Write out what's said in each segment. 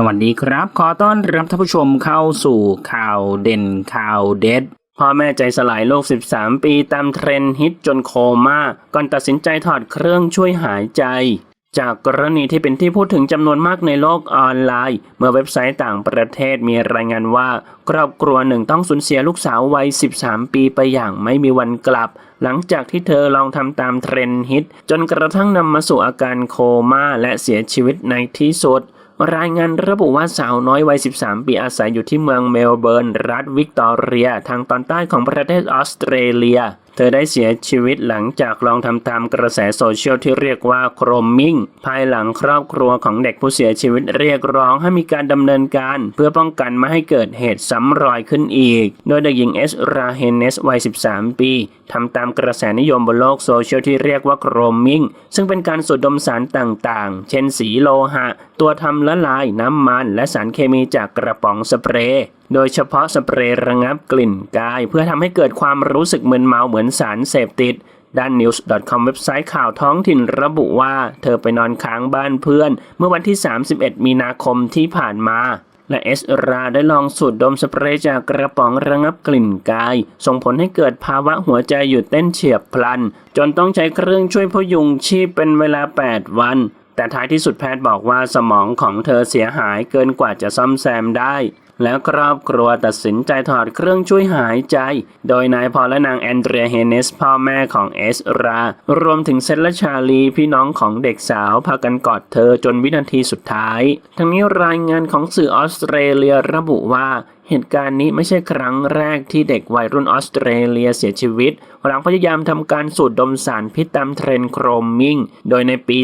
สวัสดีครับ ขอต้อนรับท่านผู้ชมเข้าสู่ข่าวเด่นข่าวเด็ดพ่อแม่ใจสลายโลก 13 ปีตามเทรนด์ฮิตจนโคม่าก่อนตัดสินใจถอดเครื่องช่วยหายใจ จากกรณีที่เป็นที่พูดถึงจำนวนมากในโลกออนไลน์ เมื่อเว็บไซต์ต่างประเทศมีรายงานว่า ครอบครัวหนึ่งต้องสูญเสียลูกสาววัย 13 ปีไปอย่างไม่มีวันกลับ หลังจากที่เธอลองทำตามเทรนด์ฮิต จนกระทั่งนำมาสู่อาการโคม่าและเสียชีวิตในที่สุด รายงานระบุว่าสาวน้อยวัย 13 ปีอาศัยอยู่ที่เมืองเมลเบิร์น รัฐวิกตอเรีย ทางตอนใต้ของประเทศออสเตรเลีย เธอได้เสียชีวิตหลังจากลองทำตามกระแสโซเชียลที่เรียกว่าโครมมิงภายหลังครอบครัวของเด็กผู้เสียชีวิตเรียกร้องให้มีการดำเนินการ เพื่อป้องกันไม่ให้เกิดเหตุซ้ำรอยขึ้นอีก โดยเด็กหญิงเอสราเฮเนสวัย 13 ปีทำตามกระแสนิยมบนโลกโซเชียลที่เรียกว่าโครมมิงซึ่งเป็นการสูดดมสารต่างๆ เช่นสีโลหะ ตัวทำละลายน้ำมัน และสารเคมีจากกระป๋องสเปรย์ โดยเฉพาะสเปรย์ระงับกลิ่นกาย เพื่อทำให้เกิดความรู้สึกมึนเมาเหมือนสารเสพติด ด้าน news.com เว็บไซต์ข่าวท้องถิ่นระบุว่า เธอไปนอนค้างบ้านเพื่อน เมื่อวันที่ 31 มีนาคมที่ผ่านมาและเอสราได้ลองสูดดมสเปรย์จากกระป๋องระงับกลิ่นกาย ส่งผลให้เกิดภาวะหัวใจหยุดเต้นเฉียบพลัน จนต้องใช้เครื่องช่วยพยุงชีพเป็นเวลา 8 วัน แต่ท้ายที่สุดแพทย์บอกว่าสมองของเธอเสียหายเกินกว่าจะซ่อมแซมได้ แล้วครอบครัวตัดสินใจถอดเครื่องช่วยหายใจ โดยนายพอและนางแอนเดรียเฮเนสพ่อแม่ของเอสรา รวมถึงเซนและชาลีพี่น้องของเด็กสาวพากันกอดเธอจนวินาทีสุดท้าย ทั้งนี้รายงานของสื่อออสเตรเลียระบุว่า เหตุการณ์นี้ไม่ใช่ครั้งแรกที่เด็กวัยรุ่นออสเตรเลียเสียชีวิต หลังพยายามทำการสูดดมสารพิษตามเทรนโครมมิงโดยในปี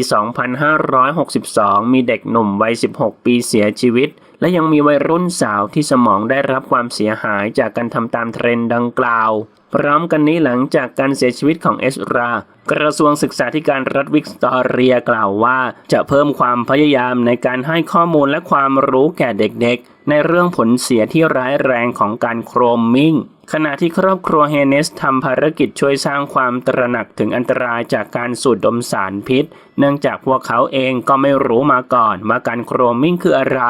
2562 มีเด็กหนุ่มวัย 16 ปีเสียชีวิต และยังมีวัยรุ่นสาวที่สมองได้รับความเสียหายจากการทำตามเทรนด์ดังกล่าว พร้อมกันนี้หลังจากการเสียชีวิตของเอสรากระทรวงศึกษาธิการรัฐวิกตอเรียกล่าวว่า จะเพิ่มความพยายามในการให้ข้อมูลและความรู้แก่เด็กๆ ในเรื่องผลเสียที่ร้ายแรงของการโครมมิงขณะที่ครอบครัวเฮเนสทำภารกิจช่วยสร้างความตระหนักถึงอันตรายจากการสูดดมสารพิษ เนื่องจากพวกเขาเองก็ไม่รู้มาก่อนว่าการโครมมิ่งคืออะไร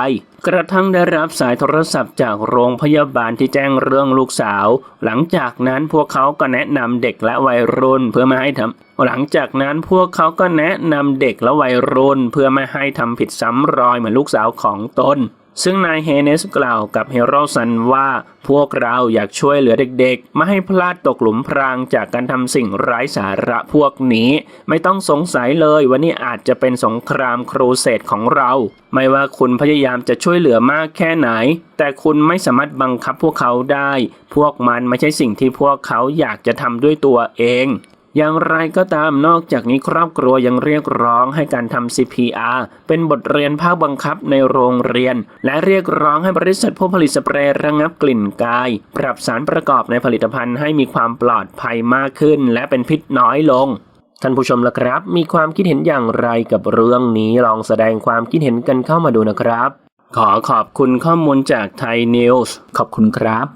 กระทั่งได้รับสายโทรศัพท์จากโรงพยาบาลที่แจ้งเรื่องลูกสาว หลังจากนั้นพวกเขาก็แนะนำเด็กและวัยรุ่นเพื่อไม่ให้ทำหลังจากนั้นพวกเขาก็แนะนำเด็กและวัยรุ่นเพื่อไม่ให้ทำผิดซ้ำรอยเหมือนลูกสาวของตน ซึ่งนายเฮเนสกล่าวกับเฮโรสันว่าพวกเราอยากช่วยเหลือเด็กๆ ไม่ให้พลาดตกหลุมพรางจากการทำสิ่งไร้สาระพวกนี้ ไม่ต้องสงสัยเลยว่านี่อาจจะเป็นสงครามครูเสดของเรา ไม่ว่าคุณพยายามจะช่วยเหลือมากแค่ไหน แต่คุณไม่สามารถบังคับพวกเขาได้ พวกมันไม่ใช่สิ่งที่พวกเขาอยากจะทำด้วยตัวเอง อย่างไรก็ตามนอกจากนี้ครอบครัวยังเรียกร้องให้การทำ CPR เป็นบทเรียนภาคบังคับในโรงเรียน และเรียกร้องให้บริษัทผู้ผลิตสเปรย์ระงับกลิ่นกาย ปรับสารประกอบในผลิตภัณฑ์ให้มีความปลอดภัยมากขึ้น และเป็นพิษน้อยลงท่านผู้ชมล่ะครับ มีความคิดเห็นอย่างไรกับเรื่องนี้ลองแสดงความคิดเห็นกันเข้ามาดูนะครับ ขอขอบคุณข้อมูลจากไทยนิวส์ขอบคุณครับ